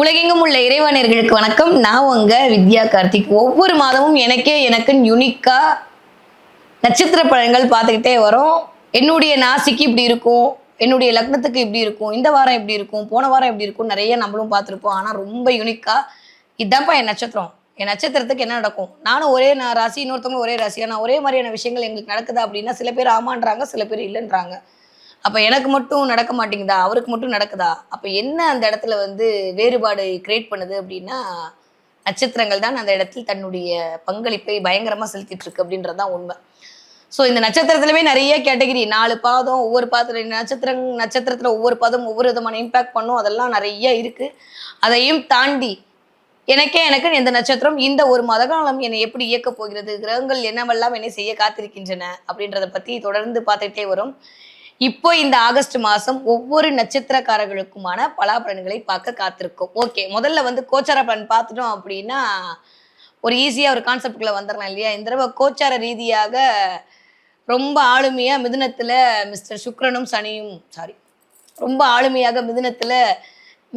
உலகெங்கும் உள்ள இறைவனர்களுக்கு வணக்கம். நான் உங்க வித்யா கார்த்திக். ஒவ்வொரு மாதமும் எனக்கே எனக்குன்னு யுனிக்கா நட்சத்திர பழங்கள் பார்த்துக்கிட்டே வரும். என்னுடைய நாசிக்கு இப்படி இருக்கும். என்னுடைய லக்னத்துக்கு இப்படி இருக்கும். இந்த வாரம் இப்படி இருக்கும். போன வாரம் இப்படி இருக்கும் நிறைய நம்மளும் பார்த்துருப்போம். ஆனால் ரொம்ப யுனிக்கா இதுதான்ப்பா என் நட்சத்திரம். என் நட்சத்திரத்துக்கு என்ன நடக்கும்? நானும் ஒரே நான் ராசி இன்னொருத்தவங்க ஒரே ராசி ஆனால் ஒரே மாதிரியான விஷயங்கள் எங்களுக்கு நடக்குதா அப்படின்னா சில பேர் ஆமான்றாங்க சில பேர் இல்லைன்றாங்க. அப்போ எனக்கு மட்டும் நடக்க மாட்டேங்குதா? அவருக்கு மட்டும் நடக்குதா? அப்போ என்ன அந்த இடத்துல வந்து வேறுபாடு கிரியேட் பண்ணுது அப்படின்னா நட்சத்திரங்கள் தான் அந்த இடத்தில் தன்னுடைய பங்களிப்பை பயங்கரமாக செலுத்திட்டு இருக்கு அப்படின்றது தான் உண்மை. ஸோ இந்த நட்சத்திரத்துலவே நிறைய கேட்டகிரி நாலு பாதம் ஒவ்வொரு பாதத்தில் நட்சத்திரம் நட்சத்திரத்தில் ஒவ்வொரு பாதம் ஒவ்வொரு விதமான இம்பேக்ட் பண்ணும். அதெல்லாம் நிறைய இருக்குது அதையும் தாண்டி எனக்கே எனக்கு இந்த நட்சத்திரம் இந்த ஒரு மத காலம் என்னை எப்படி இயக்க போகிறது? கிரகங்கள் என்னவெல்லாம் என்னை செய்ய காத்திருக்கின்றன? அப்படின்றத பற்றி தொடர்ந்து பார்த்துக்கிட்டே வரும். இப்போ இந்த ஆகஸ்ட் மாசம் ஒவ்வொரு நட்சத்திரக்காரர்களுக்குமான பலாபலன்களை பார்க்க காத்திருக்கோம். ஓகே முதல்ல வந்து கோச்சார பலன் பார்த்துட்டோம் அப்படின்னா ஒரு ஈஸியாக ஒரு கான்செப்டுக்குள்ள வந்துடலாம் இல்லையா? இந்த தடவை கோச்சார ரீதியாக ரொம்ப ஆளுமையாக மிதுனத்தில் மிஸ்டர் சுக்ரனும் சனியும் சாரி ரொம்ப ஆளுமையாக மிதுனத்தில்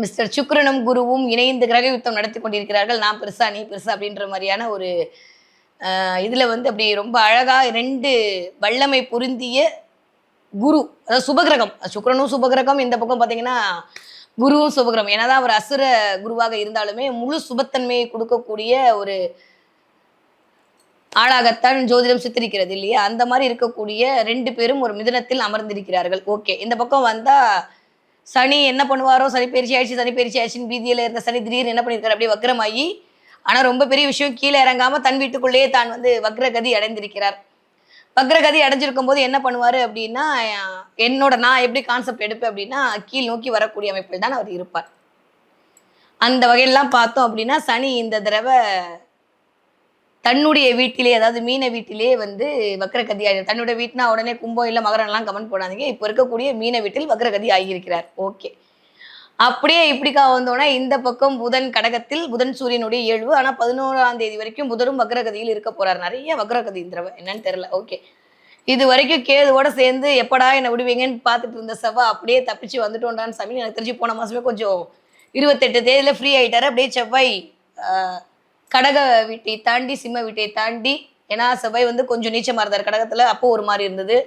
மிஸ்டர் சுக்ரனும் குருவும் இணைந்து கிரக யுத்தம் நடத்தி கொண்டிருக்கிறார்கள். நான் பெருசா நீ பெருசா அப்படின்ற மாதிரியான ஒரு இதில் வந்து அப்படி ரொம்ப அழகாக ரெண்டு வல்லமை பொருந்திய குரு அதாவது சுபகிரகம் சுக்கிரனும் சுபகிரகம் இந்த பக்கம் பார்த்தீங்கன்னா குருவும் சுபகிரகம். ஏன்னா அவர் அசுர குருவாக இருந்தாலுமே முழு சுபத்தன்மையை கொடுக்கக்கூடிய ஒரு ஆளாகத்தான் ஜோதிடம் சித்தரிக்கிறது இல்லையா? அந்த மாதிரி இருக்கக்கூடிய ரெண்டு பேரும் ஒரு மிதுனத்தில் அமர்ந்திருக்கிறார்கள். ஓகே இந்த பக்கம் வந்தா சனி என்ன பண்ணுவாரோ? சனி பயிற்சி ஆயிடுச்சு சனி பயிற்சி ஆயிடுச்சுன்னு பீதியில இருந்த சனி திடீர்னு என்ன பண்ணியிருக்காரு அப்படியே வக்ரமாகி ஆனா ரொம்ப பெரிய விஷயம் கீழே இறங்காம தன் வீட்டுக்குள்ளேயே தான் வந்து வக்ரகதி அடைந்திருக்கிறார். வக்ரகதி அடைஞ்சிருக்கும் போது என்ன பண்ணுவாரு அப்படின்னா என்னோட நான் எப்படி கான்செப்ட் எடுப்பேன் அப்படின்னா கீழ் நோக்கி வரக்கூடிய அமைப்பில் தான் அவர் இருப்பார். அந்த வகையெல்லாம் பார்த்தோம் அப்படின்னா சனி இந்த தடவை தன்னுடைய வீட்டிலே அதாவது மீன வீட்டிலே வந்து வக்ரகதி ஆகி தன்னுடைய வீட்டுனா உடனே கும்பம் இல்லை மகரம்லாம் கமெண்ட் போடாதீங்க. இப்போ இருக்கக்கூடிய மீன வீட்டில் வக்ரகதி ஆகியிருக்கிறார். ஓகே. அப்படியே இப்படிக்கா வந்தோன்னா இந்த பக்கம் புதன் கடகத்தில் புதன் சூரியனுடைய இயல்பு. ஆனால் பதினோராம் தேதி வரைக்கும் புதரும் வக்ரகதியில் இருக்க போறார். நிறைய வக்ரகதி இந்த என்னன்னு தெரியல. ஓகே. இது வரைக்கும் கேதுவோட சேர்ந்து எப்படா என்னை விடுவீங்கன்னு பார்த்துட்டு இருந்த செவ்வா அப்படியே தப்பிச்சு வந்துட்டோண்டான்னு சாமி எனக்கு தெரிஞ்சு போன மாசமே கொஞ்சம் இருபத்தெட்டு தேதியில ஃப்ரீ ஆயிட்டாரு. அப்படியே செவ்வாய் கடக வீட்டை தாண்டி சிம்ம வீட்டை தாண்டி ஏன்னா செவ்வாய் வந்து கொஞ்சம் நீச்சமாக இருந்தார். கடகத்துல அப்போ ஒரு மாதிரி இருந்தது.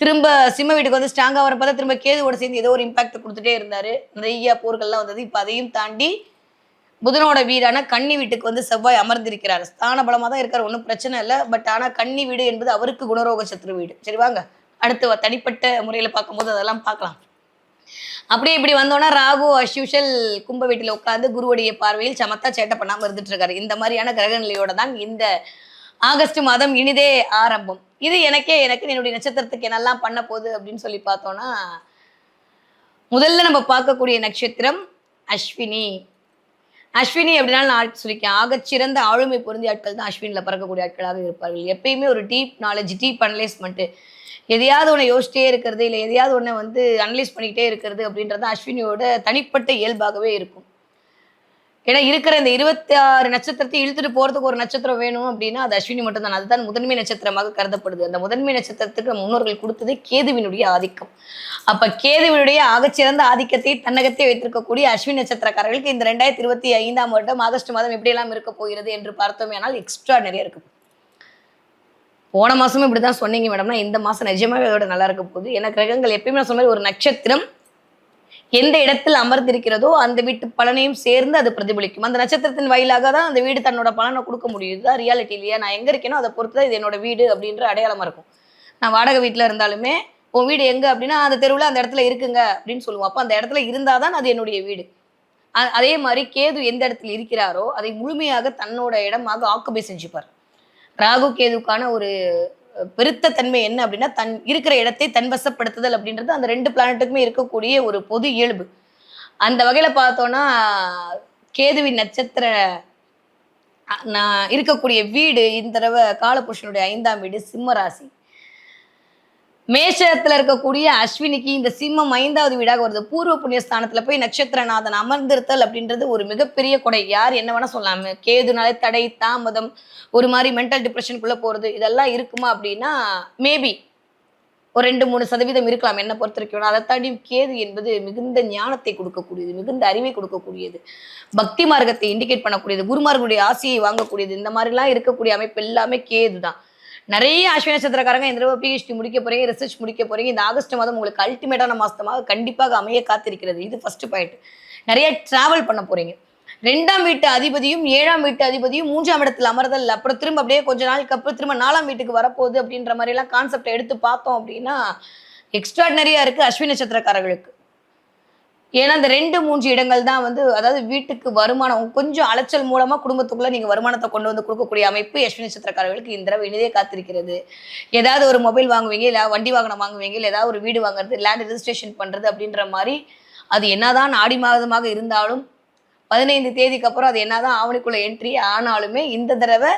திரும்ப சிம்ம வீட்டுக்கு வந்து ஸ்ட்ராங்கா வர பார்த்தா திரும்ப கேதுவோட சேர்ந்து ஏதோ ஒரு இம்பாக்ட் கொடுத்துட்டே இருந்தாரு. நிறைய போர்கள்லாம் வந்தது. இப்போ அதையும் தாண்டி புதனோட வீடான கன்னி வீட்டுக்கு வந்து செவ்வாய் அமர்ந்திருக்கிறார். ஸ்தான பலமாக தான் இருக்கார் ஒன்றும் பிரச்சனை இல்லை. பட் ஆனால் கன்னி வீடு என்பது அவருக்கு குணரோக சத்ரு வீடு. சரி வாங்க. அடுத்து தனிப்பட்ட முறையில் பார்க்கும்போது அதெல்லாம் பார்க்கலாம். அப்படியே இப்படி வந்தோன்னா ராகு அஸ்யூஷல் கும்ப வீட்டில் உட்காந்து குருவுடைய பார்வையில் சமத்தா சேட்டை பண்ணாமல் இருந்துட்டு இருக்காரு. இந்த மாதிரியான கிரக நிலையோட தான் இந்த ஆகஸ்ட் மாதம் இனிதே ஆரம்பம். இது எனக்கே எனக்கு என்னுடைய நட்சத்திரத்துக்கு என்னெல்லாம் பண்ண போகுது அப்படின்னு சொல்லி பார்த்தோம்னா முதல்ல நம்ம பார்க்கக்கூடிய நட்சத்திரம் அஸ்வினி. அஸ்வினி அப்படின்னா நான் சொல்லிக்கேன் ஆகச்சிறந்த ஆளுமை பொருந்திய ஆட்கள் தான் அஸ்வினில் பறக்கக்கூடிய ஆட்களாக இருப்பார்கள். எப்பயுமே ஒரு டீப் நாலேஜ் டீப் அனலைஸ்மெண்ட்டு எதையாவது ஒன்று யோசிச்சிட்டே இருக்கிறது இல்லை எதையாவது ஒன்றை வந்து அனலைஸ் பண்ணிக்கிட்டே இருக்கிறது அப்படின்றது அஸ்வினியோட தனிப்பட்ட இயல்பாகவே இருக்கும். ஏன்னா இருக்கிற இந்த இருபத்தி ஆறு நட்சத்திரத்தை இழுத்துட்டு போறதுக்கு ஒரு நட்சத்திரம் வேணும் அப்படின்னா அது அஸ்வினி மட்டும்தான். அதுதான் முதன்மை நட்சத்திரமாக கருதப்படுது. அந்த முதன்மை நட்சத்திரத்துக்கு முன்னோர்கள் கொடுத்தது கேதுவினுடைய ஆதிக்கம். அப்ப கேதுவினுடைய ஆகச்சிறந்த ஆதிக்கத்தை தன்னகத்தை வைத்திருக்கக்கூடிய அஸ்வினி நட்சத்திரக்காரர்களுக்கு இந்த ரெண்டாயிரத்தி இருபத்தி ஐந்தாம் வருடம் ஆகஸ்ட் மாதம் எப்படியெல்லாம் இருக்க போகிறது என்று பார்த்தோமே ஆனால் எக்ஸ்ட்ரா நிறைய இருக்கும் போன மாசமும் இப்படிதான் சொன்னீங்க மேடம்னா இந்த மாசம் நிஜமாவே அதோட நல்லா இருக்க போகுது. ஏன்னா கிரகங்கள் எப்பயுமே நான் சொன்ன மாதிரி ஒரு நட்சத்திரம் எந்த இடத்தில் அமர்ந்திருக்கிறதோ அந்த வீட்டு பலனையும் சேர்ந்து அது பிரதிபலிக்கும். அந்த நட்சத்திரத்தின் வாயிலாக தான் அந்த வீடு தன்னோட பலனை கொடுக்க முடியும். இதுதான் ரியாலிட்டி இல்லையா? நான் எங்கே இருக்கேனோ அதை பொறுத்து தான் இது என்னோட வீடு அப்படின்ற அடையாளமா இருக்கும். நான் வாடகை வீட்டில் இருந்தாலுமே உன் வீடு எங்கே? அப்படின்னா அந்த தெருவில் அந்த இடத்துல இருக்குங்க அப்படின்னு சொல்லுவோம். அப்போ அந்த இடத்துல இருந்தால் தான் அது என்னுடைய வீடு. அதே மாதிரி கேது எந்த இடத்துல இருக்கிறாரோ அதை முழுமையாக தன்னோட இடமாக ஆக்குபை செஞ்சுப்பார். ராகு கேதுக்கான ஒரு பெருத்த தன்மை என்ன அப்படின்னா தன் இருக்கிற இடத்தை தன்வசப்படுத்துதல் அப்படின்றது அந்த ரெண்டு பிளானட்டுக்குமே இருக்கக்கூடிய ஒரு பொது இயல்பு. அந்த வகையில பார்த்தோன்னா கேதுவின் நட்சத்திர நான் இருக்கக்கூடிய வீடு இந்த தடவை காலபுருஷனுடைய ஐந்தாம் வீடு சிம்ம ராசி. மேஷத்துல இருக்கக்கூடிய அஸ்வினிக்கு இந்த சிம்மம் ஐந்தாவது வீடாக வருது. பூர்வ புண்ணிய ஸ்தானத்துல போய் நட்சத்திரநாதன் அமர்ந்திருத்தல் அப்படின்றது ஒரு மிகப்பெரிய கொடை. யார் என்ன வேணா சொல்லலாம். கேதுனாலே தடை தாமதம் ஒரு மாதிரி மென்டல் டிப்ரெஷனுக்குள்ள போறது இதெல்லாம் இருக்குமா அப்படின்னா மேபி ஒரு ரெண்டு மூணு சதவீதம் இருக்கலாம். என்ன பொறுத்த வரைக்கும். அதை தாண்டி கேது என்பது மிகுந்த ஞானத்தை கொடுக்கக்கூடியது மிகுந்த அறிவை கொடுக்கக்கூடியது பக்தி மார்க்கத்தை இண்டிகேட் பண்ணக்கூடியது குருமார்களுடைய ஆசையை வாங்கக்கூடியது இந்த மாதிரிலாம் இருக்கக்கூடிய அமைப்பு எல்லாமே கேது தான் நிறைய அஸ்வினி நட்சத்திரக்காரங்க இந்த தடவை பிஹெச்டி முடிக்க போறீங்க ரிசர்ச் முடிக்க போறீங்க. இந்த ஆகஸ்ட் மாதம் உங்களுக்கு அல்டிமேட்டான மாசமாக கண்டிப்பாக அமைய காத்திருக்கிறது. இது ஃபர்ஸ்ட் பாயிண்ட் நிறைய டிராவல் பண்ண போறீங்க. ரெண்டாம் வீட்டு அதிபதியும் ஏழாம் வீட்டு அதிபதியும் மூன்றாம் இடத்துல அமர்தல் அப்புறம் திரும்ப அப்படியே கொஞ்ச நாளுக்கு அப்புறம் திரும்ப நாலாம் வீட்டுக்கு வரப்போகுது அப்படின்ற மாதிரி எல்லாம் எடுத்து பார்த்தோம் அப்படின்னா எக்ஸ்ட்ராடனரியா இருக்கு அஸ்வினி நட்சத்திரக்காரர்களுக்கு. ஏன்னா இந்த ரெண்டு மூன்று இடங்கள் தான் வந்து அதாவது வீட்டுக்கு வருமானம் கொஞ்சம் அலைச்சல் மூலமா குடும்பத்துக்குள்ள நீங்க வருமானத்தை கொண்டு வந்து கொடுக்கக்கூடிய அமைப்பு அஸ்வினி நட்சத்திரக்காரர்களுக்கு இந்த தடவை இனிதே காத்திருக்கிறது. ஏதாவது ஒரு மொபைல் வாங்குவீங்க இல்லை வண்டி வாகனம் வாங்குவீங்க இல்லை ஏதாவது ஒரு வீடு வாங்குறது லேண்ட் ரெஜிஸ்ட்ரேஷன் பண்றது அப்படின்ற மாதிரி அது என்னதான் ஆடி மாதமாக இருந்தாலும் பதினைந்து தேதிக்கு அப்புறம் அது என்னதான் ஆவணிக்குள்ள என்ட்ரி ஆனாலுமே இந்த தடவை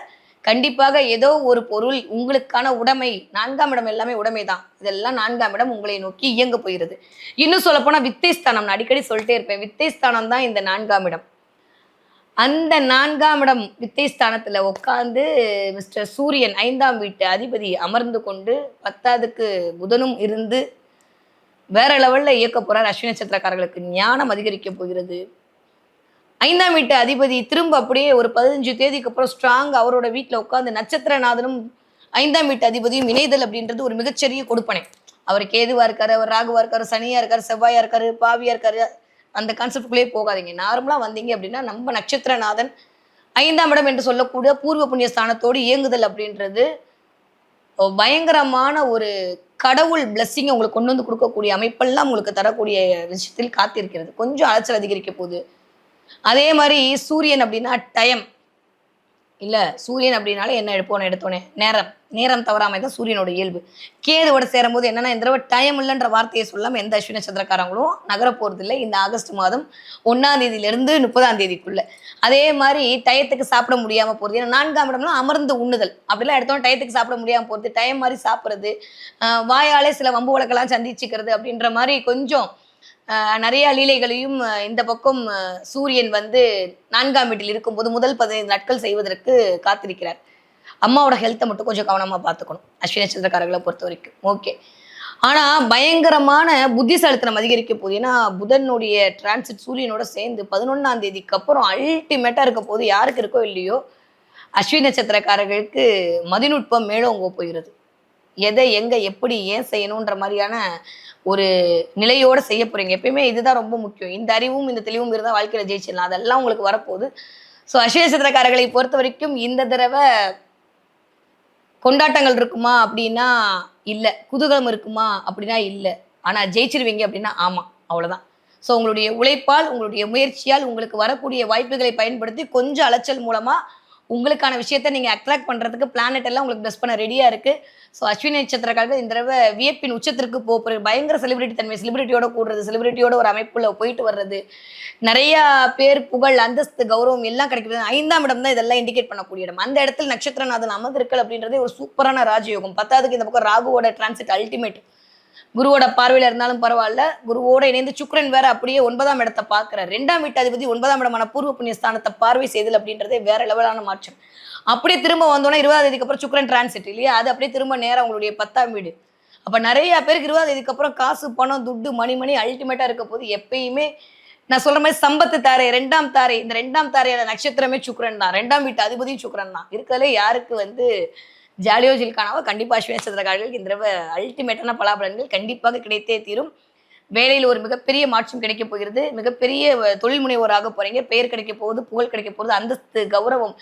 கண்டிப்பாக ஏதோ ஒரு பொருள் உங்களுக்கான உடைமை நான்காம் இடம் எல்லாமே உடைமை தான். இதெல்லாம் நான்காம் இடம் உங்களை நோக்கி இயங்க போகிறது. இன்னும் சொல்ல போனா வித்தைஸ்தானம் நான் அடிக்கடி சொல்லிட்டே இருப்பேன். வித்தைஸ்தானம் தான் இந்த நான்காம் இடம். அந்த நான்காம் இடம் வித்தைஸ்தானத்துல உட்காந்து மிஸ்டர் சூரியன் ஐந்தாம் வீட்டு அதிபதி அமர்ந்து கொண்டு பத்தாவதுக்கு புதனும் இருந்து வேற லெவல்ல இயக்க போறார் அஸ்வினி நட்சத்திரக்காரர்களுக்கு. ஞானம் அதிகரிக்க போகிறது. ஐந்தாம் வீட்டு அதிபதி திரும்ப அப்படியே ஒரு பதினஞ்சு தேதிக்கு அப்புறம் ஸ்ட்ராங் அவரோட வீட்டில் உட்காந்து நட்சத்திரநாதனும் ஐந்தாம் வீட்டு அதிபதியும் இணைதல் அப்படின்றது ஒரு மிகச்சிறிய கொடுப்பனை. அவர் கேதுவா இருக்காரு அவர் ராகுவா இருக்காரு சனியா இருக்காரு செவ்வாயா இருக்காரு பாவியா இருக்காரு. அந்த கான்செப்டுக்குள்ளேயே போகாதீங்க. நார்மலா வந்தீங்க அப்படின்னா நம்ம நட்சத்திரநாதன் ஐந்தாம் இடம் என்று சொல்லக்கூடிய பூர்வ புண்ணிய ஸ்தானத்தோடு இயங்குதல் அப்படின்றது பயங்கரமான ஒரு கடவுள் பிளஸ்ஸிங் உங்களுக்கு கொண்டு வந்து கொடுக்கக்கூடிய அமைப்பெல்லாம் உங்களுக்கு தரக்கூடிய விஷயத்தில் காத்திருக்கிறது. கொஞ்சம் அலைச்சல் அதிகரிக்க போகுது. அதே மாதிரி சூரியன் அப்படின்னா டைம் இல்லை சூரியன் அப்படின்னாலே என்ன எடுப்போம் எடுத்தோன்னே நேரம். நேரம் தவறாமல் தான் சூரியனோட இயல்பு. கேதுவோட சேரும்போது என்னன்னா இந்த தடவை டைம் இல்லைன்ற வார்த்தையை சொல்லாமல் எந்த அஸ்வின சந்திரக்காரங்களும் நகர போறது இல்லை இந்த ஆகஸ்ட் மாதம் ஒன்றாந்தேதியிலேருந்து முப்பதாம் தேதிக்குள்ள. அதே மாதிரி டயத்துக்கு சாப்பிட முடியாமல் போகிறது ஏன்னா நான்காம் இடம்லாம் அமர்ந்து உண்ணுதல். அப்படிலாம் எடுத்தோம் டயத்துக்கு சாப்பிட முடியாமல் போகிறது டைம் மாதிரி சாப்பிட்றது வாயாலே சில வம்பு வழக்கெல்லாம் சந்திச்சுக்கிறது அப்படின்ற மாதிரி கொஞ்சம் நிறைய லீலைகளையும் இந்த பக்கம் சூரியன் வந்து நான்காம் வீட்டில் இருக்கும்போது முதல் பதினைந்து நாட்கள் செய்வதற்கு காத்திருக்கிறார். அம்மாவோட ஹெல்த்தை மட்டும் கொஞ்சம் கவனமாக பார்த்துக்கணும். அஸ்வினி நட்சத்திரக்காரர்களை பொறுத்த வரைக்கும். ஓகே ஆனால் பயங்கரமான புத்திசாலித்தனம் அதிகரிக்க போகுது. ஏன்னா புதனுடைய டிரான்சிட் சூரியனோட சேர்ந்து பதினொன்றாம் தேதிக்கு அப்புறம் அல்டிமேட்டாக இருக்க போது யாருக்கு இருக்கோ இல்லையோ அஸ்வினி நட்சத்திரக்காரர்களுக்கு மதிநுட்பம் மேலோங்க போகிறது. எதை எங்க எப்படி ஏன் செய்யணுன்ற மாதிரியான ஒரு நிலையோட செய்ய போறீங்க. எப்பயுமே இதுதான் ரொம்ப முக்கியம். இந்த அறிவும் இந்த தெளிவும் இருந்தால் வாழ்க்கையில ஜெயிச்சிடலாம். அதெல்லாம் உங்களுக்கு வரப்போகுது. ஸோ அஸ்வினி பொறுத்த வரைக்கும் இந்த தடவை கொண்டாட்டங்கள் இருக்குமா அப்படின்னா இல்லை. குதூகலம் இருக்குமா அப்படின்னா இல்லை. ஆனால் ஜெயிச்சிருவீங்க அப்படின்னா ஆமாம் அவ்வளோதான் ஸோ உங்களுடைய உழைப்பால் உங்களுடைய முயற்சியால் உங்களுக்கு வரக்கூடிய வாய்ப்புகளை பயன்படுத்தி கொஞ்சம் அலைச்சல் மூலமாக உங்களுக்கான விஷயத்தை நீங்கள் அட்ராக்ட் பண்ணுறதுக்கு பிளானட் எல்லாம் உங்களுக்கு பெஸ்ட் பண்ண ரெடியாக இருக்குது ஸோ அஸ்வினி நட்சத்திரக்காரர்கள் இந்த தடவை வியப்பின் உச்சத்திற்கு போக போகிற பயங்கர செலிபிரிட்டி தன்மை செலிபிரிட்டியோட கூடுறது செலிபிரிட்டியோட ஒரு அமைப்புல போயிட்டு வர்றது நிறையா பேர் புகழ் அந்தஸ்து கௌரவம் எல்லாம் கிடைக்கிறது. ஐந்தாம் இடம் தான் இதெல்லாம் இண்டிகேட் பண்ணக்கூடிய இடம். அந்த இடத்துல நட்சத்திரநாதன் அமர்ந்திருக்கல் அப்படின்றதே ஒரு சூப்பரான ராஜயோகம். பத்தாவதுக்கு இந்த பக்கம் ராகுவோட டிரான்சிட் அல்டிமேட் குருவோட பார்வையில இருந்தாலும் பரவாயில்ல. குருவோட இணைந்து சுக்ரன் வேற அப்படியே ஒன்பதாம் இடத்தை பார்க்கிறார். ரெண்டாம் வீட்டு அதிபதி ஒன்பதாம் இடமான பூர்வ புண்ணிய ஸ்தானத்தை பார்வை செய்தல் அப்படின்றதே வேற லெவலான மாற்றம். அப்படியே திரும்ப வந்தோன்னா இருபதாம் தேதிக்கு அப்புறம் சுக்ரன் டிரான்சிட் இல்லையா? அது அப்படியே திரும்ப நேரம் உங்களுடைய பத்தாம் வீடு. அப்ப நிறைய பேருக்கு இருபதாம் தேதிக்கு அப்புறம் காசு பணம் துட்டு மணி மணி அல்டிமேட்டா இருக்க போது எப்பயுமே நான் சொல்ற மாதிரி சம்பத்து தாரை ரெண்டாம் தாரை இந்த ரெண்டாம் தாரையான நட்சத்திரமே சுக்ரன் தான். ரெண்டாம் வீட்டு அதிபதியும் சுக்ரன் தான். இருக்கிறதுல யாருக்கு வந்து ஜாலியோ ஜில்கானாவோ கண்டிப்பாக அஸ்வினி நட்சத்திரக்காரர்களுக்கு இந்த தடவை அல்டிமேட்டான பலாபலன்கள் கண்டிப்பாக கிடைத்தே தீரும். வேலையில் ஒரு மிகப்பெரிய மாற்றம் கிடைக்க போகிறது. மிகப்பெரிய தொழில் முனைவோராக போகிறீங்க பெயர் கிடைக்க போகுது புகழ் கிடைக்க போகுது அந்தஸ்து கௌரவம்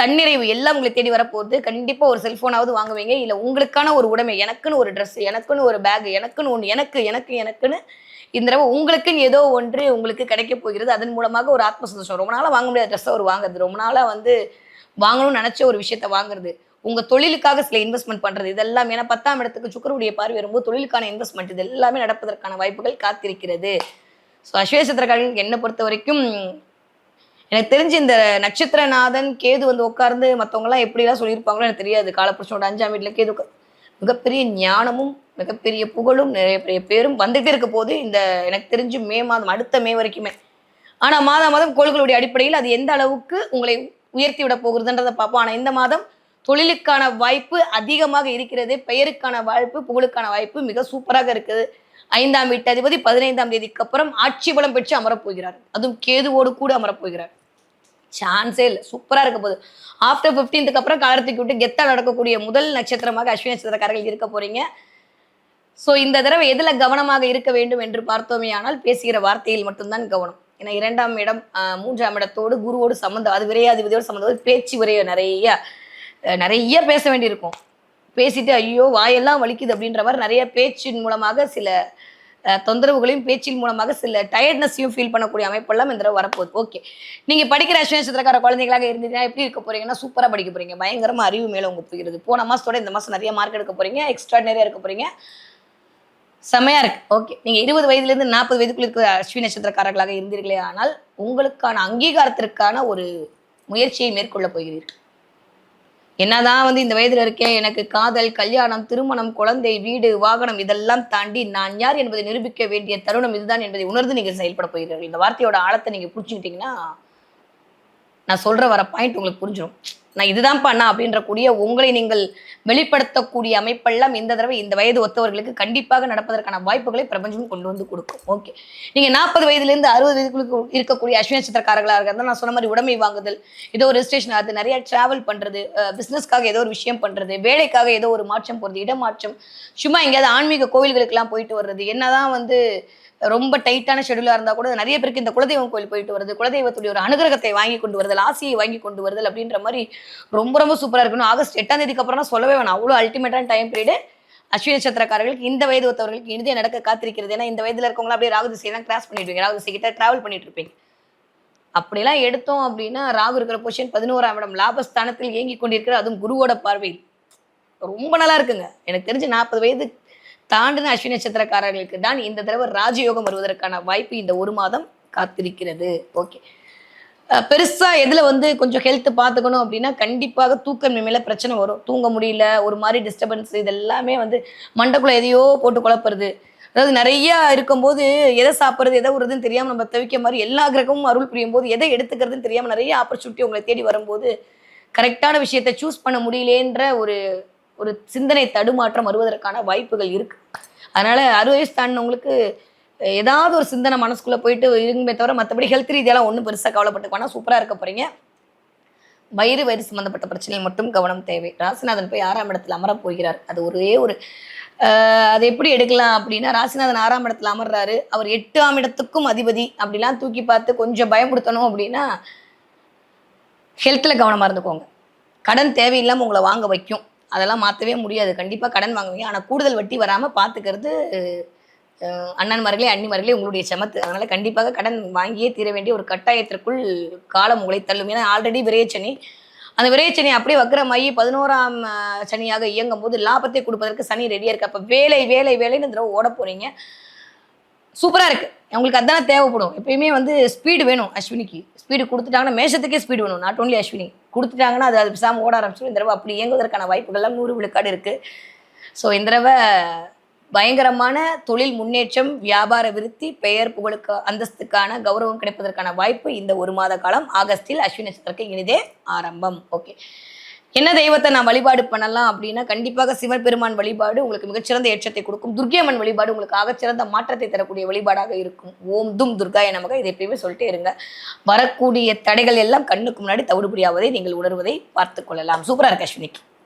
தன்னிறைவு எல்லாம் உங்களை தேடி வரப்போகுது. கண்டிப்பாக ஒரு செல்ஃபோனாவது வாங்குவீங்க. இல்லை உங்களுக்கான ஒரு உடைமை எனக்குன்னு ஒரு ட்ரெஸ் எனக்குன்னு ஒரு பேக் எனக்குன்னு ஒன்று எனக்கு எனக்கு எனக்குன்னு இந்த தடவை உங்களுக்குன்னு ஏதோ ஒன்று உங்களுக்கு கிடைக்க போகிறது. அதன் மூலமாக ஒரு ஆத்ம சந்தோஷம். ரொம்ப நாளாக வாங்க முடியாத ட்ரெஸ்ஸை ஒரு வாங்குறது. ரொம்ப நாளாக வந்து வாங்கணும்னு நினச்ச ஒரு விஷயத்த வாங்குறது. உங்க தொழிலுக்காக சில இன்வெஸ்ட்மெண்ட் பண்றது இதெல்லாம் ஏன்னா பத்தாம் இடத்துக்கு சுக்கரனுடைய பார்வை வரும்போது தொழிலுக்கான இன்வெஸ்ட்மெண்ட் இது எல்லாமே நடப்பதற்கான வாய்ப்புகள் காத்திருக்கிறது. ஸோ அஸ்வநட்சத்திரக்காரர்களுக்கு என்னை பொறுத்த வரைக்கும் எனக்கு தெரிஞ்சு இந்த நட்சத்திரநாதன் கேது வந்து உட்கார்ந்து மற்றவங்கலாம் எப்படிலாம் சொல்லியிருப்பாங்களோ எனக்கு தெரியாது. காலப்புருஷனோட அஞ்சாம் வீட்டில் கேது மிகப்பெரிய ஞானமும் மிகப்பெரிய புகழும் நிறைய பெரிய பேரும் வந்துகிட்டே இருக்க போது இந்த எனக்கு தெரிஞ்சு மே மாதம் அடுத்த மே வரைக்குமே. ஆனால் மாதம் மாதம் கோள்களுடைய அடிப்படையில் அது எந்த அளவுக்கு உங்களை உயர்த்தி விட போகுதுன்றதை பார்ப்போம். ஆனால் இந்த மாதம் தொழிலுக்கான வாய்ப்பு அதிகமாக இருக்கிறது. பெயருக்கான வாய்ப்பு புகழுக்கான வாய்ப்பு மிக சூப்பராக இருக்குது. ஐந்தாம் வீட்டு அதிபதி பதினைந்தாம் தேதிக்கு அப்புறம் ஆட்சி பலம் பெற்று அமரப்போகிறார். அதுவும் கேதுவோடு கூட அமரப்போகிறார். சான்ஸே இல்லை. சூப்பராக இருக்க போகுது. ஆஃப்டர் ஃபிஃப்டீன்த்துக்கு அப்புறம் காலத்துக்கு விட்டு கெத்தா நடக்கக்கூடிய முதல் நட்சத்திரமாக அஸ்வினி நட்சத்திரக்காரர்கள் இருக்க போறீங்க. ஸோ இந்த தடவை எதில் கவனமாக இருக்க வேண்டும் என்று பார்த்தோமே ஆனால் பேசுகிற வார்த்தையில் மட்டும்தான் கவனம். ஏன்னா இரண்டாம் இடம் மூன்றாம் இடத்தோடு குருவோடு சம்மந்தம் அது விரையாதிபதியோடு சம்மந்தம் பேச்சு விரைய நிறையா. நிறைய பேச வேண்டியிருக்கும். பேசிட்டு ஐயோ வாயெல்லாம் வலிக்குது அப்படின்ற மாதிரி நிறைய பேச்சின் மூலமாக சில தொந்தரவுகளையும் பேச்சின் மூலமாக சில டயர்ட்னஸையும் ஃபீல் பண்ணக்கூடிய அமைப்பெல்லாம் இந்த தடவை வரப்போகுது. ஓகே நீங்கள் படிக்கிற அஸ்வினி சித்திரக்கார குழந்தைகளாக இருந்தீங்கன்னா எப்படி இருக்க போறீங்கன்னா சூப்பராக படிக்க போறீங்க. பயங்கரமாக அறிவு மேலே உங்க போகிறது போன மாதத்தோட இந்த மாதம் நிறைய மார்க் எடுக்க போறீங்க எக்ஸ்ட்ரா நிறைய இருக்க போறீங்க. செம்மையாக இருக்கு. ஓகே நீங்கள் இருபது வயதுலேருந்து நாற்பது வயதுக்குள்ள இருக்கிற அஸ்வினி நட்சத்திரக்காரர்களாக இருந்தீர்களே ஆனால் உங்களுக்கான அங்கீகாரத்திற்கான ஒரு முயற்சியை மேற்கொள்ள போகிறீர்கள். என்னதான் வந்து இந்த வயதுல இருக்கேன் எனக்கு காதல் கல்யாணம் திருமணம் குழந்தை வீடு வாகனம் இதெல்லாம் தாண்டி நான் யார் என்பதை நிரூபிக்க வேண்டிய தருணம் இதுதான் என்பதை உணர்ந்து நீங்க செயல்பட போகிறீர்கள். இந்த வார்த்தையோட ஆழத்தை நீங்க பிடிச்சிக்கிட்டீங்கன்னா நான் சொல்ற வர பாயிண்ட் உங்களுக்கு புரிஞ்சிடும் நான் இதுதான் பண்ணா அப்படின்ற கூடிய உங்களை நீங்கள் வெளிப்படுத்தக்கூடிய அமைப்பெல்லாம் இந்த தடவை இந்த வயது ஒத்தவர்களுக்கு கண்டிப்பாக நடப்பதற்கான வாய்ப்புகளை பிரபஞ்சம் கொண்டு வந்து கொடுக்கும். ஓகே நீங்க நாற்பது வயதுலேருந்து அறுபது வயதுக்குள்ள இருக்கக்கூடிய அஸ்வினி நட்சத்திரக்காரர்களாக இருக்கிறதா நான் சொன்ன மாதிரி உடைமை வாங்குதல் ஏதோ ஒரு ரிஜிஸ்ட்ரேஷன் ஆகுது நிறைய டிராவல் பண்றது பிஸ்னஸ்க்காக ஏதோ ஒரு விஷயம் பண்றது வேலைக்காக ஏதோ ஒரு மாற்றம் போறது இடமாற்றம். சும்மா எங்கேயாவது ஆன்மீக கோவில்களுக்கெல்லாம் போயிட்டு வர்றது என்னதான் வந்து ரொம்ப டைட்டான ஷெடியூலாக இருந்தால் கூட நிறைய பேருக்கு இந்த குலதெய்வம் கோயில் போயிட்டு வருது. குலதெய்வத்துடைய ஒரு அனுகிரகத்தை வாங்கி கொண்டு வருதல் ஆசையை வாங்கி கொண்டு வருதல் அப்படின்ற மாதிரி ரொம்ப ரொம்ப சூப்பராக இருக்கணும். ஆகஸ்ட் எட்டாம் தேதிக்கு அப்புறம் சொல்லவே வேணாம். அவ்வளோ அல்டிமேட்டான டைம் பீரியடு அஸ்வினி நட்சத்திரக்காரர்களுக்கு இந்த வயது ஒருத்தவர்களுக்கு இனிதே நடக்க காத்திருக்கிறது. ஏன்னா இந்த வயதுல இருக்கவங்களா அப்படியே ராகு திசையெல்லாம் கிராஸ் பண்ணிடுவீங்க ராகு திசை கிட்ட டிராவல் பண்ணிட்டு இருப்பீங்க. அப்படிலாம் எடுத்தோம் அப்படின்னா ராகு இருக்கிற பொசிஷன் பதினோராம் இடம். லாபஸ்தானத்தில் இயங்கி கொண்டிருக்கிற அதுவும் குருவோட பார்வையில். ரொம்ப நல்லா இருக்குங்க. எனக்கு தெரிஞ்சு நாற்பது வயது தாண்டின அஸ்வினி நட்சத்திரக்காரர்களுக்கு தான் இந்த தடவை ராஜயோகம் வருவதற்கான வாய்ப்பு இந்த ஒரு மாதம் காத்திருக்கிறது. ஓகே. பெருசா எதுல வந்து கொஞ்சம் ஹெல்த் பார்த்துக்கணும் அப்படின்னா கண்டிப்பாக தூக்கம் மேல பிரச்சனை வரும். தூங்க முடியல ஒரு மாதிரி டிஸ்டர்பன்ஸ் இது எல்லாமே வந்து மண்டக்குள்ளே எதையோ போட்டு குழப்புறது. அதாவது நிறைய இருக்கும்போது எதை சாப்பிட்றது எதை விடுறதுன்னு தெரியாம நம்ம தவிக்க மாதிரி எல்லா கிரகமும் அருள் புரியும் போது எதை எடுத்துக்கிறதுன்னு தெரியாம நிறைய ஆப்பர்ச்சுனிட்டி உங்களை தேடி வரும்போது கரெக்டான விஷயத்த சூஸ் பண்ண முடியலேன்ற ஒரு ஒரு சிந்தனை தடுமாற்றம் வருவதற்கான வாய்ப்புகள் இருக்கு. அதனால அறுபது வயசு தாண்டினவங்களுக்கு ஏதாவது ஒரு சிந்தனை மனசுக்குள்ள போயிட்டு இருக்குமே தவிர மற்றபடி ஹெல்த் ரீதியெல்லாம் ஒன்றும் பெருசாக கவலைப்பட்டு சூப்பராக இருக்க போறீங்க. வயிறு வயிறு சம்மந்தப்பட்ட பிரச்சனையில் மட்டும் கவனம் தேவை. ராசிநாதன் போய் ஆறாம் இடத்துல அமரப் போகிறார். அது ஒரே ஒரு அது எப்படி எடுக்கலாம் அப்படின்னா ராசிநாதன் ஆறாம் இடத்துல அமர்றாரு. அவர் எட்டாம் இடத்துக்கும் அதிபதி அப்படிலாம் தூக்கி பார்த்து கொஞ்சம் பயமுடுத்தணும் அப்படின்னா ஹெல்த்தில் கவனமாக இருந்துக்கோங்க. கடன் தேவையில்லாமல் உங்களை வாங்க வைக்கும். அதெல்லாம் மாற்றவே முடியாது. கண்டிப்பாக கடன் வாங்குவீங்க. ஆனால் கூடுதல் வட்டி வராமல் பார்த்துக்கிறது அண்ணன்மார்களே அண்ணிமார்களே உங்களுடைய சமத்து. அதனால் கண்டிப்பாக கடன் வாங்கியே தீர வேண்டிய ஒரு கட்டாயத்திற்குள் காலம் உங்களை தள்ளும். ஏன்னா ஆல்ரெடி விரையச்சனி அந்த விரையச்சனி அப்படியே வக்கரமாகி பதினோராம் சனியாக இயங்கும் போது லாபத்தை கொடுப்பதற்கு சனி ரெடியாக இருக்கு. அப்போ வேலை வேலை வேலைன்னு இந்த தடவை ஓட போகிறீங்க சூப்பராக இருக்குது அவங்களுக்கு அதான் தேவைப்படும். எப்பயுமே வந்து ஸ்பீடு வேணும் அஸ்வினிக்கு. ஸ்பீடு கொடுத்துட்டாங்கன்னா மேஷத்துக்கே ஸ்பீடு வேணும். Not only Ashwini. கொடுத்துட்டாங்கன்னா அது அது பேசாமல் ஓட ஆரம்பிச்சிடும் இந்த தடவை அப்படி இயங்குவதற்கான வாய்ப்புகள்லாம் நூறு விழுக்காடு இருக்குது ஸோ இந்த தடவை பயங்கரமான தொழில் முன்னேற்றம் வியாபார விருத்தி பெயர் புகழுக்கு அந்தஸ்துக்கான கௌரவம் கிடைப்பதற்கான வாய்ப்பு இந்த ஒரு மாத காலம் ஆகஸ்டில் அஸ்வினி நட்சத்திரக்கு இனிதே ஆரம்பம். ஓகே என்ன தெய்வத்தை நான் வழிபாடு பண்ணலாம் அப்படின்னா கண்டிப்பாக சிவபெருமான் வழிபாடு உங்களுக்கு மிகச்சிறந்த ஏற்றத்தை கொடுக்கும். துர்கியம்மன் வழிபாடு உங்களுக்கு ஆகச்சிறந்த மாற்றத்தை தரக்கூடிய வழிபாடாக இருக்கும். ஓம் தும் துர்கா நமக்கு இதை எப்பயுமே சொல்லிட்டே இருங்க. வரக்கூடிய தடைகள் எல்லாம் கண்ணுக்கு முன்னாடி தவிடுபடியாவதை நீங்கள் உணர்வதை பார்த்து கொள்ளலாம். சூப்பரா இருக்கு அஸ்வினிக்கு.